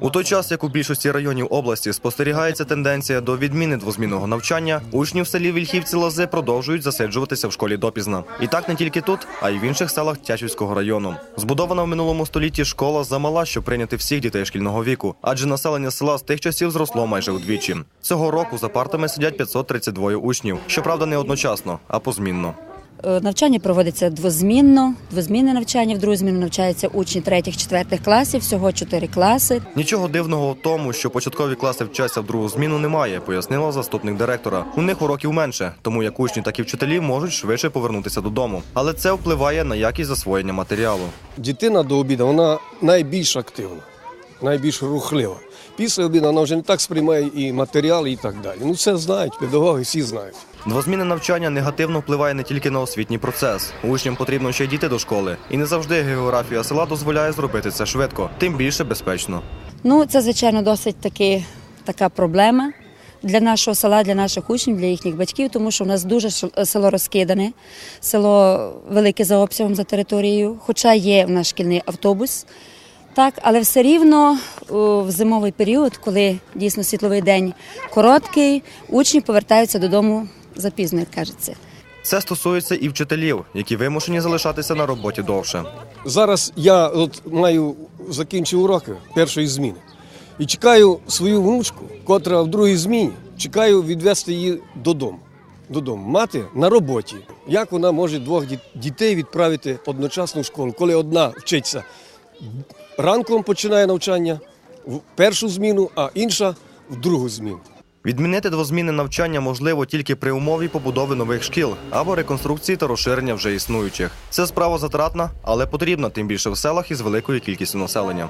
У той час, як у більшості районів області спостерігається тенденція до відміни двозмінного навчання, учні в селі Вільхівці Лози продовжують засиджуватися в школі допізна. І так не тільки тут, а й в інших селах Тячівського району. Збудована в минулому столітті школа замала, щоб прийняти всіх дітей шкільного віку, адже населення села з тих часів зросло майже удвічі. Цього року за партами сидять 532 учнів. Щоправда, не одночасно, а позмінно. Е, Навчання проводиться двозмінно. Двозмінне навчання в другу зміну навчаються учні третіх, четвертих класів, всього чотири класи. Нічого дивного в тому, що початкові класи вчаться в другу зміну, немає, пояснила заступник директора. У них уроків менше, тому як учні, так і вчителі можуть швидше повернутися додому. Але це впливає на якість засвоєння матеріалу. Дитина до обіду вона найбільш активна, найбільш рухлива. Після обіду вона вже не так сприймає і матеріал, і так далі. Ну це знають, педагоги всі знають. Двозмінне навчання негативно впливає не тільки на освітній процес. Учням потрібно ще й діти до школи, і не завжди географія села дозволяє зробити це швидко, тим більше безпечно. Ну, це, звичайно, досить таки така проблема для нашого села, для наших учнів, для їхніх батьків, тому що в нас дуже село розкидане, село велике за обсягом за територією, хоча є в нас шкільний автобус. Так, але все рівно в зимовий період, коли дійсно світловий день короткий, учні повертаються додому запізно, як кажеться. Це стосується і вчителів, які вимушені залишатися на роботі довше. Зараз я от маю закінчив уроки першої зміни і чекаю свою внучку, котра в другій зміні, чекаю відвести її додому. Додому. Мати на роботі. Як вона може двох дітей відправити одночасно в школу, коли одна вчиться ранком починає навчання в першу зміну, а інша в другу зміну. Відмінити двозмінне навчання можливо тільки при умові побудови нових шкіл або реконструкції та розширення вже існуючих. Це справа затратна, але потрібна, тим більше в селах із великою кількістю населення.